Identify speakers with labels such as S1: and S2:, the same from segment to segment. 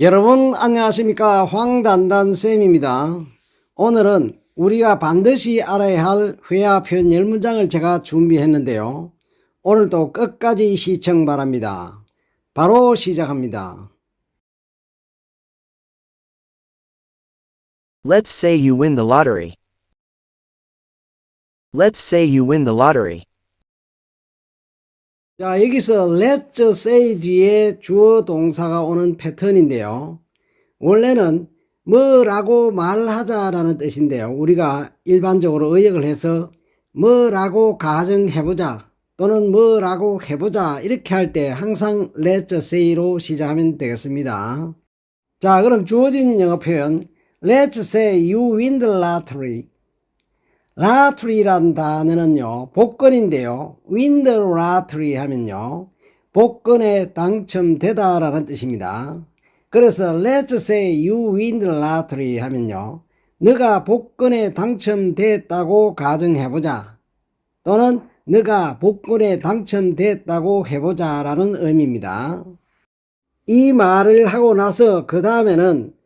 S1: 여러분 안녕하십니까 황단단쌤입니다. 오늘은 우리가 반드시 알아야 할 회화 표현 10문장을 제가 준비했는데요. 오늘도 끝까지 시청 바랍니다. 바로 시작합니다.
S2: Let's say you win the lottery. Let's say you win the lottery.
S1: 자 여기서 let's say 뒤에 주어 동사가 오는 패턴인데요. 원래는 뭐라고 말하자라는 뜻인데요. 우리가 일반적으로 의역을 해서 뭐라고 가정해보자 또는 뭐라고 해보자 이렇게 할 때 항상 let's say로 시작하면 되겠습니다. 자 그럼 주어진 영어 표현 let's say you win the lottery 라트리란 단어는요, 복권인데요. the lottery 하면요, 복권에 당첨되다 라는 뜻입니다. 그래서 let's say you win the lottery 하면요, 너가 복권에 당첨됐다고 가정해보자. 또는 너가 복권에 당첨됐다고 해보자 라는 의미입니다. 이 말을 하고 나서 그 다음에는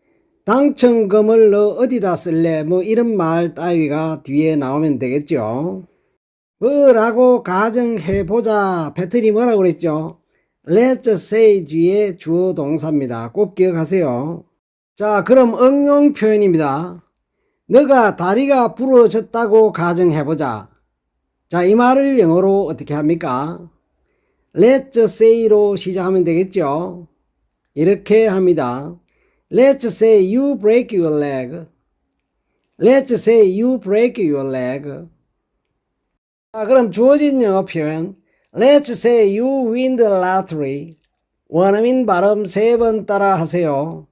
S1: 당첨금을 너 어디다 쓸래? 뭐 이런 말 따위가 뒤에 나오면 되겠죠. 뭐라고 가정해보자. 배틀이 뭐라고 그랬죠? Let's say 뒤에 주어 동사입니다. 꼭 기억하세요. 자, 그럼 응용 표현입니다. 너가 다리가 부러졌다고 가정해보자. 자, 이 말을 영어로 어떻게 합니까? Let's say로 시작하면 되겠죠. 이렇게 합니다. Let's say you break your leg. Let's say you break your leg. 자, 그럼 주어진 영어 표현. Let's say you win the lottery. 원어민 발음 세 번 따라 하세요.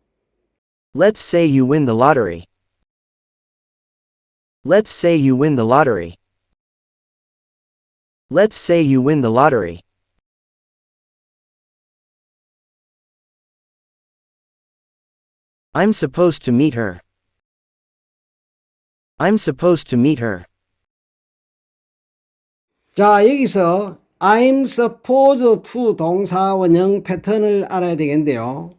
S2: Let's say you win the lottery. Let's say you win the lottery. Let's say you win the lottery. I'm supposed to meet her. I'm supposed to meet her.
S1: 자, 여기서 I'm supposed to 동사 원형 패턴을 알아야 되겠는데요.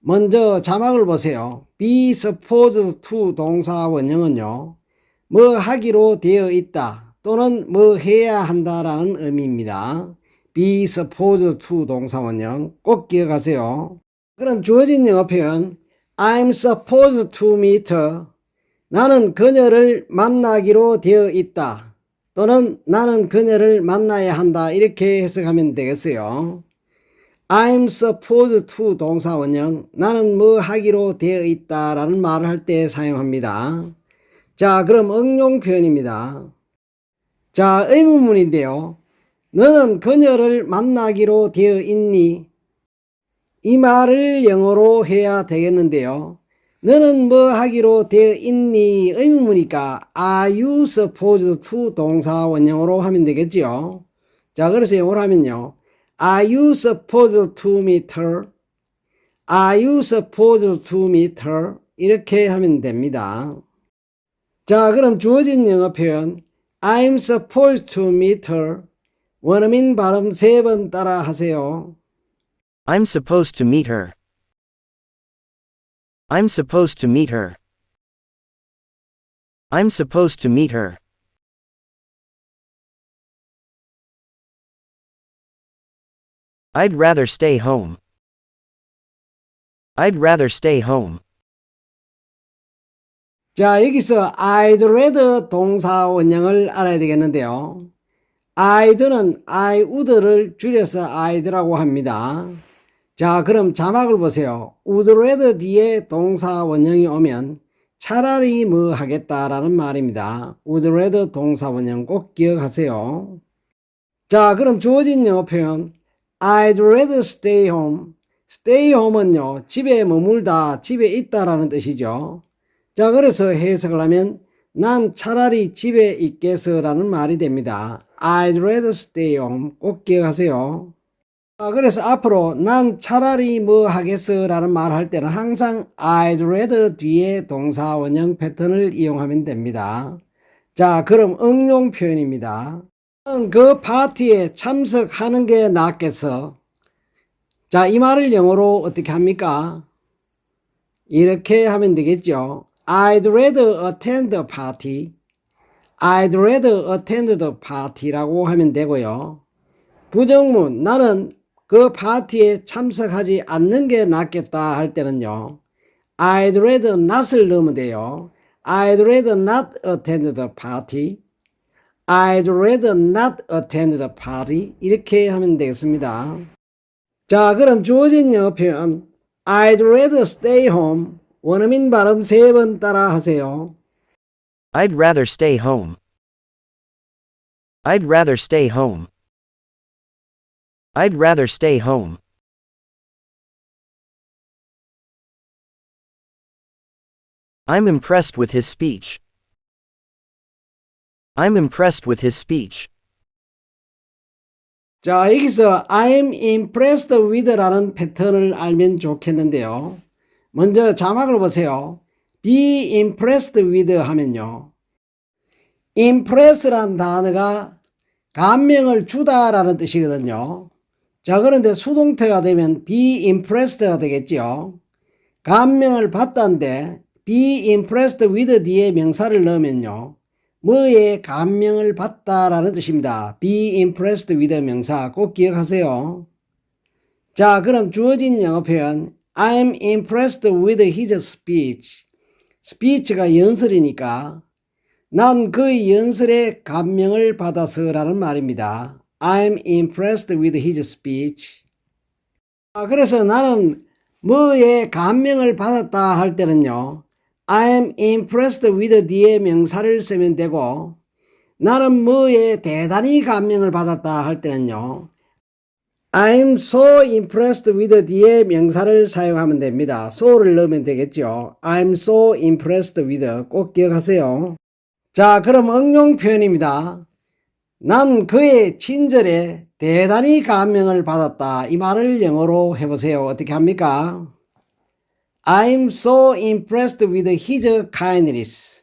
S1: 먼저 자막을 보세요. be supposed to 동사 원형은요. 뭐 하기로 되어 있다 또는 뭐 해야 한다라는 의미입니다. be supposed to 동사 원형 꼭 기억하세요. 그럼 주어진 영어 표현 I'm supposed to meet her. 나는 그녀를 만나기로 되어 있다. 또는 나는 그녀를 만나야 한다. 이렇게 해석하면 되겠어요. I'm supposed to 동사 원형. 나는 뭐 하기로 되어 있다. 라는 말을 할 때 사용합니다. 자, 그럼 응용 표현입니다. 자, 의문문인데요. 너는 그녀를 만나기로 되어 있니? 이 말을 영어로 해야 되겠는데요. 너는 뭐 하기로 되어 있니? 의문이니까 are you supposed to 동사 원형으로 하면 되겠지요. 자, 그래서 영어로 하면요. Are you supposed to meet her? Are you supposed to meet her? 이렇게 하면 됩니다. 자, 그럼 주어진 영어 표현 I'm supposed to meet her. 원어민 발음 세 번 따라 하세요.
S2: I'm supposed to meet her. I'm supposed to meet her. I'm supposed to meet her. I'd rather stay home. I'd rather stay home.
S1: 자, 여기서 I'd rather 동사 원형을 알아야 되겠는데요. I'd는 I would를 줄여서 I'd라고 합니다. 자, 그럼 자막을 보세요. would rather 뒤에 동사 원형이 오면 차라리 뭐 하겠다라는 말입니다. would rather 동사 원형 꼭 기억하세요. 자, 그럼 주어진 영어 표현 I'd rather stay home. stay home은요, 집에 머물다, 집에 있다라는 뜻이죠. 자, 그래서 해석을 하면 난 차라리 집에 있겠어라는 말이 됩니다. I'd rather stay home. 꼭 기억하세요. 아, 그래서 앞으로 난 차라리 뭐 하겠어라는 말 할 때는 항상 I'd rather 뒤에 동사 원형 패턴을 이용하면 됩니다. 자, 그럼 응용 표현입니다. 그 파티에 참석하는 게 낫겠어. 자, 이 말을 영어로 어떻게 합니까? 이렇게 하면 되겠죠. I'd rather attend the party. I'd rather attend the party라고 하면 되고요. 부정문 나는 그 파티에 참석하지 않는 게 낫겠다 할 때는요. I'd rather not을 넣으면 돼요. I'd rather not attend the party. I'd rather not attend the party. 이렇게 하면 되겠습니다. 자, 그럼 주어진 영어 표현 I'd rather stay home. 원어민 발음 세 번 따라 하세요.
S2: I'd rather stay home. I'd rather stay home. I'd rather stay home. I'm impressed with his speech. I'm impressed with his speech.
S1: 자, 여기서 I'm impressed with라는 패턴을 알면 좋겠는데요. 먼저 자막을 보세요. be impressed with 하면요. impress란 단어가 감명을 주다라는 뜻이거든요. 자, 그런데 수동태가 되면 be impressed가 되겠죠. 감명을 받다인데 be impressed with 뒤에 명사를 넣으면요. 뭐에 감명을 받다라는 뜻입니다. be impressed with 명사 꼭 기억하세요. 자, 그럼 주어진 영어 표현 I'm impressed with his speech. speech가 연설이니까 난 그의 연설에 감명을 받아서라는 말입니다. I'm impressed with his speech. 아, 그래서 나는 뭐에 감명을 받았다 할 때는요. I'm impressed with 뒤에 명사를 쓰면 되고 나는 뭐에 대단히 감명을 받았다 할 때는요. I'm so impressed with 뒤에 명사를 사용하면 됩니다. so를 넣으면 되겠죠. I'm so impressed with 꼭 기억하세요. 자, 그럼 응용 표현입니다. 난 그의 친절에 대단히 감명을 받았다. 이 말을 영어로 해보세요. 어떻게 합니까? I'm so impressed with his kindness.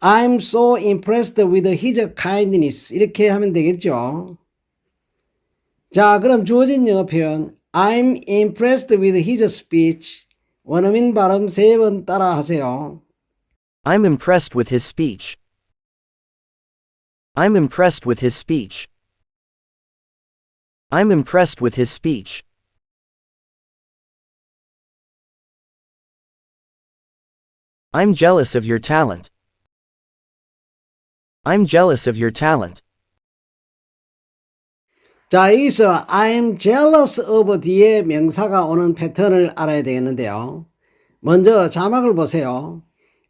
S1: I'm so impressed with his kindness. 이렇게 하면 되겠죠. 자, 그럼 주어진 영어 표현 I'm impressed with his speech. 원어민 발음 세 번 따라 하세요.
S2: I'm impressed with his speech. I'm impressed with his speech. I'm impressed with his speech. I'm jealous of your talent. I'm jealous of your talent.
S1: 자, 여기서 I'm jealous of 뒤에 명사가 오는 패턴을 알아야 되겠는데요. 먼저 자막을 보세요.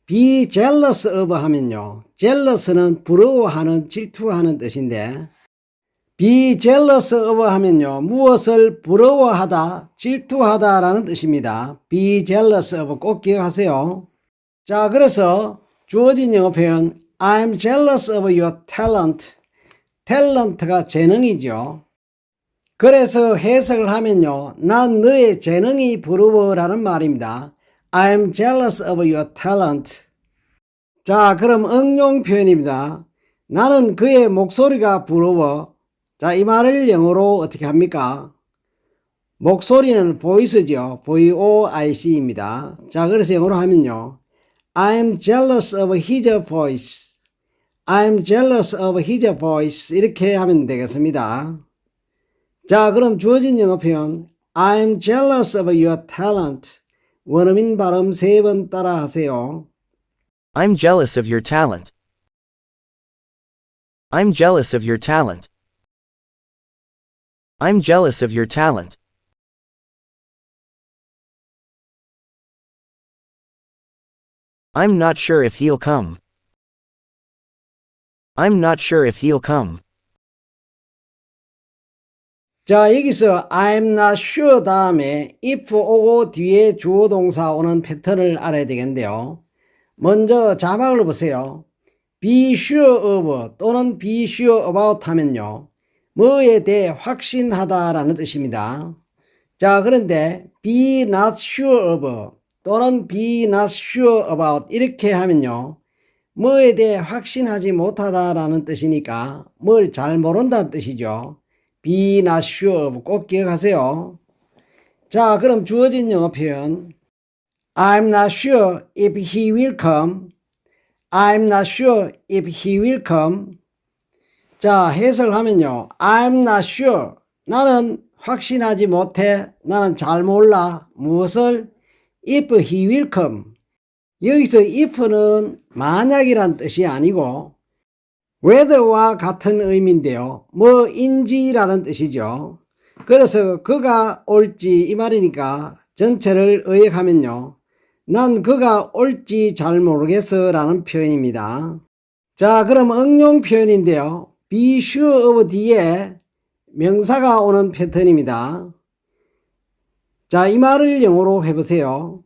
S1: Be jealous of 하면요. jealous는 부러워하는, 질투하는 뜻인데 be jealous of 하면요. 무엇을 부러워하다, 질투하다 라는 뜻입니다. be jealous of 꼭 기억하세요. 자, 그래서 주어진 영어 표현 I'm jealous of your talent. 탤런트가 재능이죠. 그래서 해석을 하면요. 난 너의 재능이 부러워라는 말입니다. I'm jealous of your talent. 자, 그럼 응용 표현입니다. 나는 그의 목소리가 부러워. 자, 이 말을 영어로 어떻게 합니까? 목소리는 voice죠. V-O-I-C입니다. 자, 그래서 영어로 하면요. I'm jealous of his voice. I'm jealous of his voice. 이렇게 하면 되겠습니다. 자, 그럼 주어진 영어 표현 I'm jealous of your talent. 원어민 발음 세 번 따라 하세요.
S2: I'm jealous of your talent. I'm jealous of your talent. I'm jealous of your talent. I'm not sure if he'll come. I'm not sure if he'll come.
S1: 자, 여기서 I'm not sure 다음에 if 오고 뒤에 주어 동사 오는 패턴을 알아야 되겠는데요. 먼저 자막을 보세요. be sure of 또는 be sure about 하면요. 뭐에 대해 확신하다라는 뜻입니다. 자, 그런데 be not sure of 또는 be not sure about 이렇게 하면요. 뭐에 대해 확신하지 못하다라는 뜻이니까 뭘 잘 모른다는 뜻이죠. Be not sure 꼭 기억하세요. 자, 그럼 주어진 영어 표현 I'm not sure if he will come. I'm not sure if he will come. 자, 해석을 하면요. I'm not sure. 나는 확신하지 못해. 나는 잘 몰라. 무엇을? If he will come. 여기서 if는 만약이란 뜻이 아니고 whether와 같은 의미인데요. 뭐인지라는 뜻이죠. 그래서 그가 올지 이 말이니까 전체를 의역하면요. 난 그가 올지 잘 모르겠어 라는 표현입니다. 자, 그럼 응용 표현인데요. be sure of 뒤에 명사가 오는 패턴입니다. 자, 이 말을 영어로 해보세요.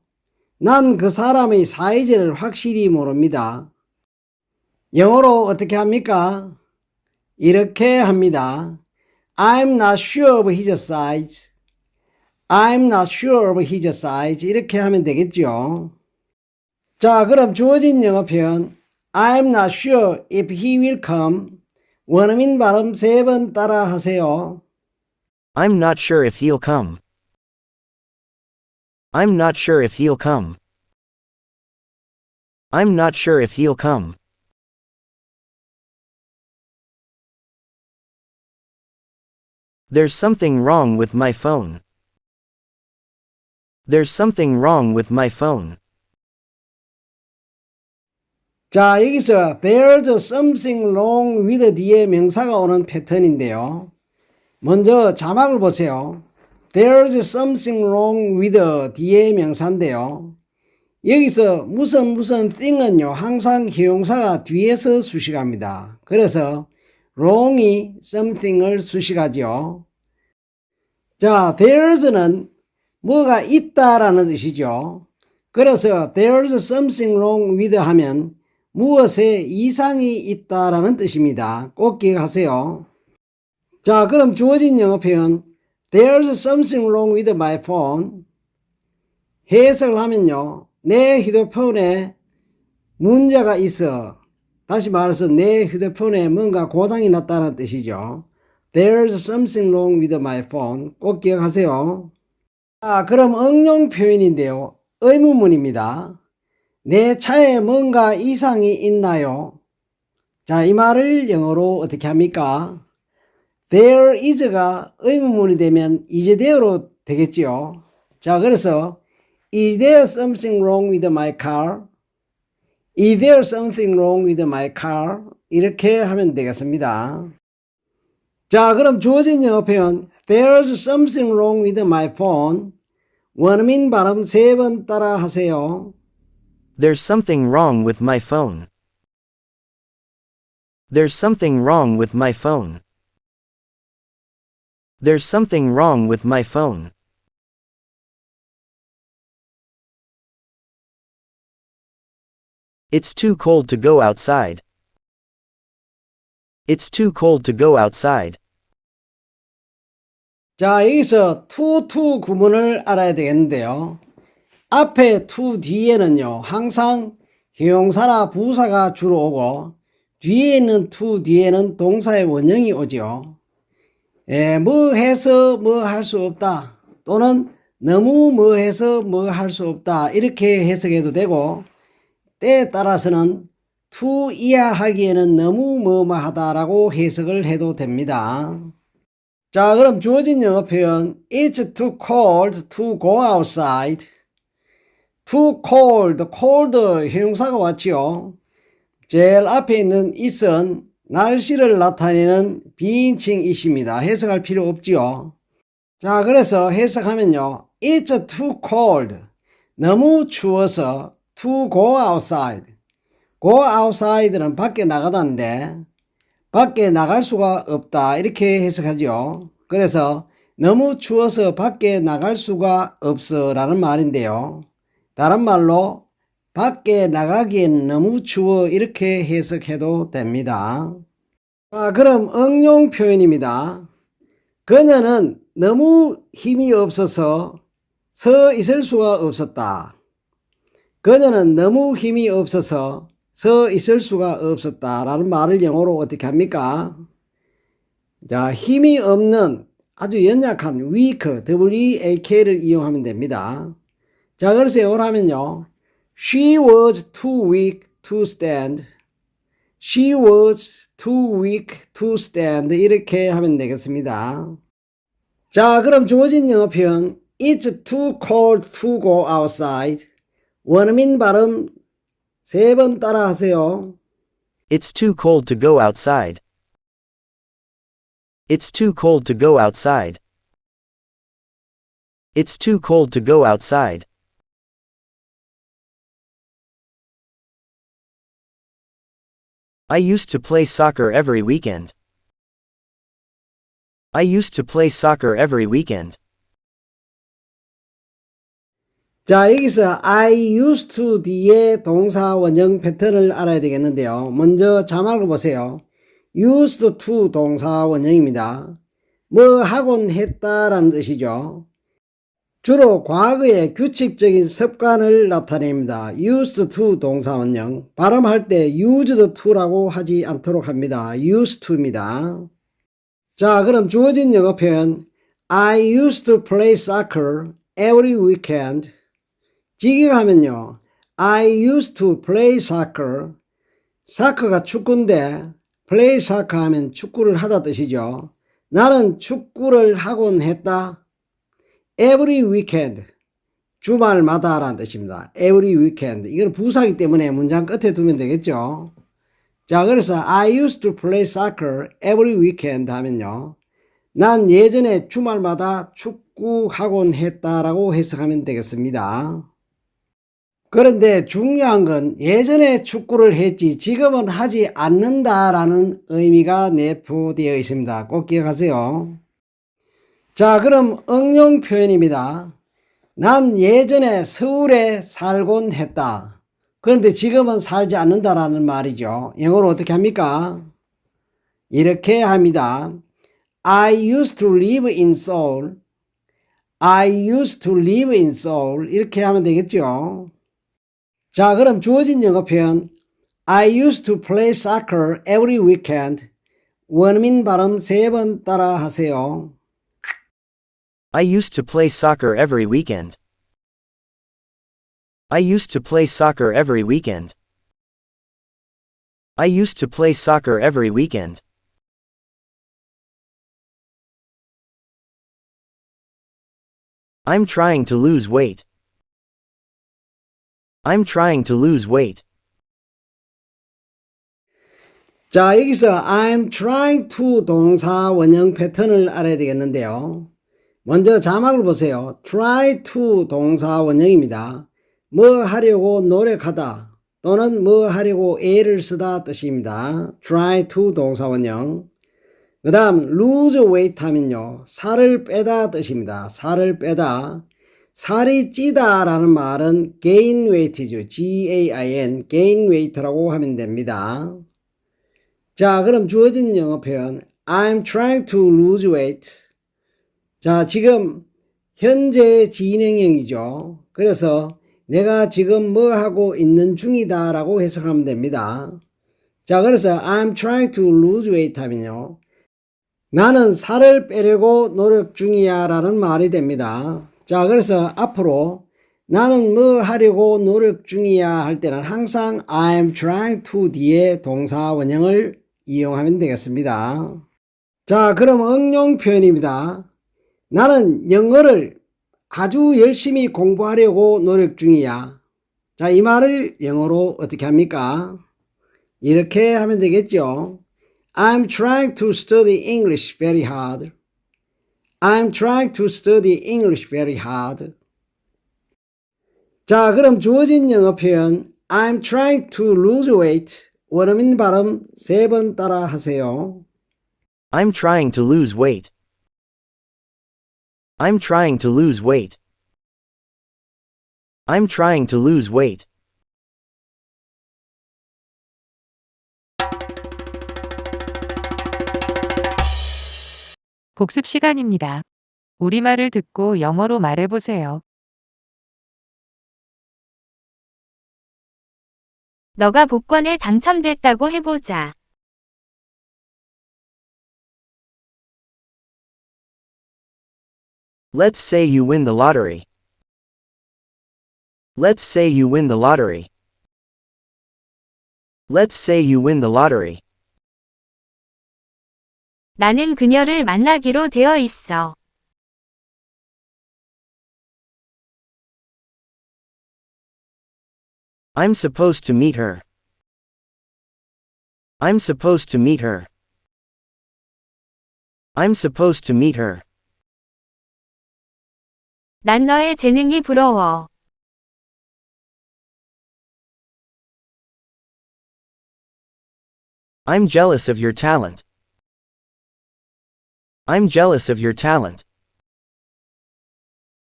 S1: 난 그 사람의 사이즈를 확실히 모릅니다. 영어로 어떻게 합니까? 이렇게 합니다. I'm not sure of his size. I'm not sure of his size. 이렇게 하면 되겠죠. 자, 그럼 주어진 영어 표현 I'm not sure if he will come. 원어민 발음 세 번 따라 하세요.
S2: I'm not sure if he'll come. I'm not sure if he'll come. I'm not sure if he'll come. There's something wrong with my phone. There's something wrong with my phone.
S1: 자, 여기서 there's something wrong with 뒤에 명사가 오는 패턴인데요. 먼저 자막을 보세요. There's something wrong with 뒤에 명사인데요. 여기서 무슨 무슨 thing은요, 항상 형용사가 뒤에서 수식합니다. 그래서 wrong이 something을 수식하죠. 자, there's는 뭐가 있다라는 뜻이죠. 그래서 there's something wrong with 하면 무엇에 이상이 있다라는 뜻입니다. 꼭 기억하세요. 자, 그럼 주어진 영어 표현 There's something wrong with my phone. 해석을 하면요. 내 휴대폰에 문제가 있어. 다시 말해서 내 휴대폰에 뭔가 고장이 났다는 뜻이죠. There's something wrong with my phone. 꼭 기억하세요. 자, 그럼 응용 표현인데요. 의문문입니다. 내 차에 뭔가 이상이 있나요? 자, 이 말을 영어로 어떻게 합니까? There is가 의문문이 되면 이제대로 되겠지요. 자, 그래서 Is there something wrong with my car? Is there something wrong with my car? 이렇게 하면 되겠습니다. 자, 그럼 주어진 영어 표현 There's something wrong with my phone. 원어민 발음 세 번 따라 하세요.
S2: There's something wrong with my phone. There's something wrong with my phone. There's something wrong with my phone. It's too cold to go outside. It's too cold to go outside.
S1: 자, 여기서 to to 구문을 알아야 되겠는데요. 앞에 to 뒤에는요, 항상 형용사나 부사가 주로 오고, 뒤에 있는 to 뒤에는 동사의 원형이 오죠. 예, 뭐 해서 뭐 할 수 없다. 또는 너무 뭐 해서 뭐 할 수 없다. 이렇게 해석해도 되고, 때에 따라서는 to 이하하기에는 너무 뭐뭐하다라고 해석을 해도 됩니다. 자, 그럼 주어진 영어 표현 It's too cold to go outside. Too cold, cold 형용사가 왔지요. 제일 앞에 있는 it은 날씨를 나타내는 비인칭 it입니다. 해석할 필요 없지요. 자, 그래서 해석하면요. It's too cold. 너무 추워서 to go outside. go outside는 밖에 나가다인데 밖에 나갈 수가 없다. 이렇게 해석하죠. 그래서 너무 추워서 밖에 나갈 수가 없어 라는 말인데요. 다른 말로 밖에 나가기엔 너무 추워 이렇게 해석해도 됩니다. 자, 그럼 응용 표현입니다. 그녀는 너무 힘이 없어서 서 있을 수가 없었다. 그녀는 너무 힘이 없어서 서 있을 수가 없었다. 라는 말을 영어로 어떻게 합니까? 자, 힘이 없는 아주 연약한 weak, W-E-A-K를 이용하면 됩니다. 자, 그래서 이걸 하면요. She was too weak to stand. She was too weak to stand. 이렇게 하면 되겠습니다. 자, 그럼 주어진 영어 표현 It's too cold to go outside. 원어민 발음 세 번 따라 하세요.
S2: It's too cold to go outside. It's too cold to go outside. It's too cold to go outside. I used to play soccer every weekend. I used to play soccer every weekend.
S1: 자, 여기서 I used to 뒤에 동사 원형 패턴을 알아야 되겠는데요. 먼저 자막을 보세요. used to 동사 원형입니다. 뭐 하곤 했다라는 뜻이죠. 주로 과거의 규칙적인 습관을 나타냅니다. used to 동사 원형. 발음할 때 used to라고 하지 않도록 합니다. used to입니다. 자, 그럼 주어진 영어 표현 I used to play soccer every weekend. 직역하면요. I used to play soccer. 사커가 축구인데 play soccer 하면 축구를 하다 뜻이죠. 나는 축구를 하곤 했다. every weekend. 주말마다 라는 뜻입니다. every weekend. 이건 부사기 때문에 문장 끝에 두면 되겠죠. 자, 그래서 I used to play soccer every weekend 하면요. 난 예전에 주말마다 축구하곤 했다라고 해석하면 되겠습니다. 그런데 중요한 건 예전에 축구를 했지 지금은 하지 않는다라는 의미가 내포되어 있습니다. 꼭 기억하세요. 자, 그럼 응용 표현입니다. 난 예전에 서울에 살곤 했다. 그런데 지금은 살지 않는다라는 말이죠. 영어로 어떻게 합니까? 이렇게 합니다. I used to live in Seoul. I used to live in Seoul. 이렇게 하면 되겠죠. 자, 그럼 주어진 영어 표현 I used to play soccer every weekend. 원어민 발음 세 번 따라 하세요.
S2: I used to play soccer every weekend. I used to play soccer every weekend. I used to play soccer every weekend. I'm trying to lose weight. I'm trying to lose weight.
S1: 자, 여기서 I'm trying to 동사 원형 패턴을 알아야 되겠는데요. 먼저 자막을 보세요. try to 동사 원형입니다. 뭐 하려고 노력하다 또는 뭐 하려고 애를 쓰다 뜻입니다. try to 동사 원형. 그 다음 lose weight 하면요. 살을 빼다 뜻입니다. 살을 빼다. 살이 찌다 라는 말은 gain weight이죠. G-A-I-N, gain weight라고 하면 됩니다. 자, 그럼 주어진 영어 표현 I'm trying to lose weight. 자, 지금 현재 진행형이죠. 그래서 내가 지금 뭐 하고 있는 중이다 라고 해석하면 됩니다. 자, 그래서 I'm trying to lose weight 하면요. 나는 살을 빼려고 노력 중이야 라는 말이 됩니다. 자, 그래서 앞으로 나는 뭐 하려고 노력 중이야 할 때는 항상 I'm trying to 뒤에 동사 원형을 이용하면 되겠습니다. 자, 그럼 응용 표현입니다. 나는 영어를 아주 열심히 공부하려고 노력 중이야. 자, 이 말을 영어로 어떻게 합니까? 이렇게 하면 되겠죠. I'm trying to study English very hard. I'm trying to study English very hard. 자, 그럼 주어진 영어 표현 I'm trying to lose weight. 원어민 발음 세 번 따라 하세요.
S2: I'm trying to lose weight. I'm trying to lose weight. I'm trying to lose weight.
S3: 복습 시간입니다. 우리말을 듣고 영어로 말해보세요.
S4: 너가 복권에 당첨됐다고 해보자.
S2: Let's say you win the lottery. Let's say you win the lottery. Let's say you win the lottery.
S4: 나는 그녀를 만나기로 되어 있어.
S2: I'm supposed to meet her. I'm supposed to meet her. I'm supposed to meet her.
S4: 난 너의 재능이 부러워.
S2: I'm jealous of your talent. I'm jealous of your talent.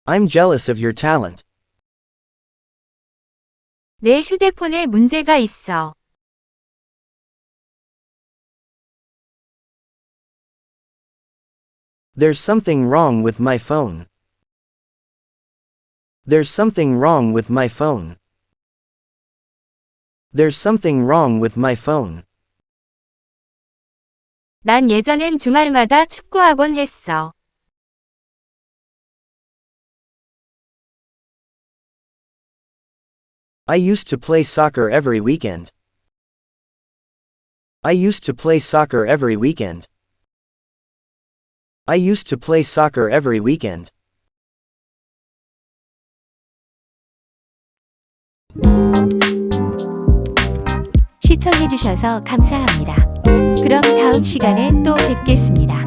S2: I'm jealous of your talent.
S4: 내 휴대폰에 문제가 있어.
S2: There's something wrong with my phone. There's something wrong with my phone. There's something wrong with my phone.
S4: 난 예전엔 주말마다 축구학원 했어.
S2: I used to play soccer every weekend. I used to play soccer every weekend. I used to play soccer every weekend.
S4: 시청해주셔서 감사합니다. 그럼 다음 시간에 또 뵙겠습니다.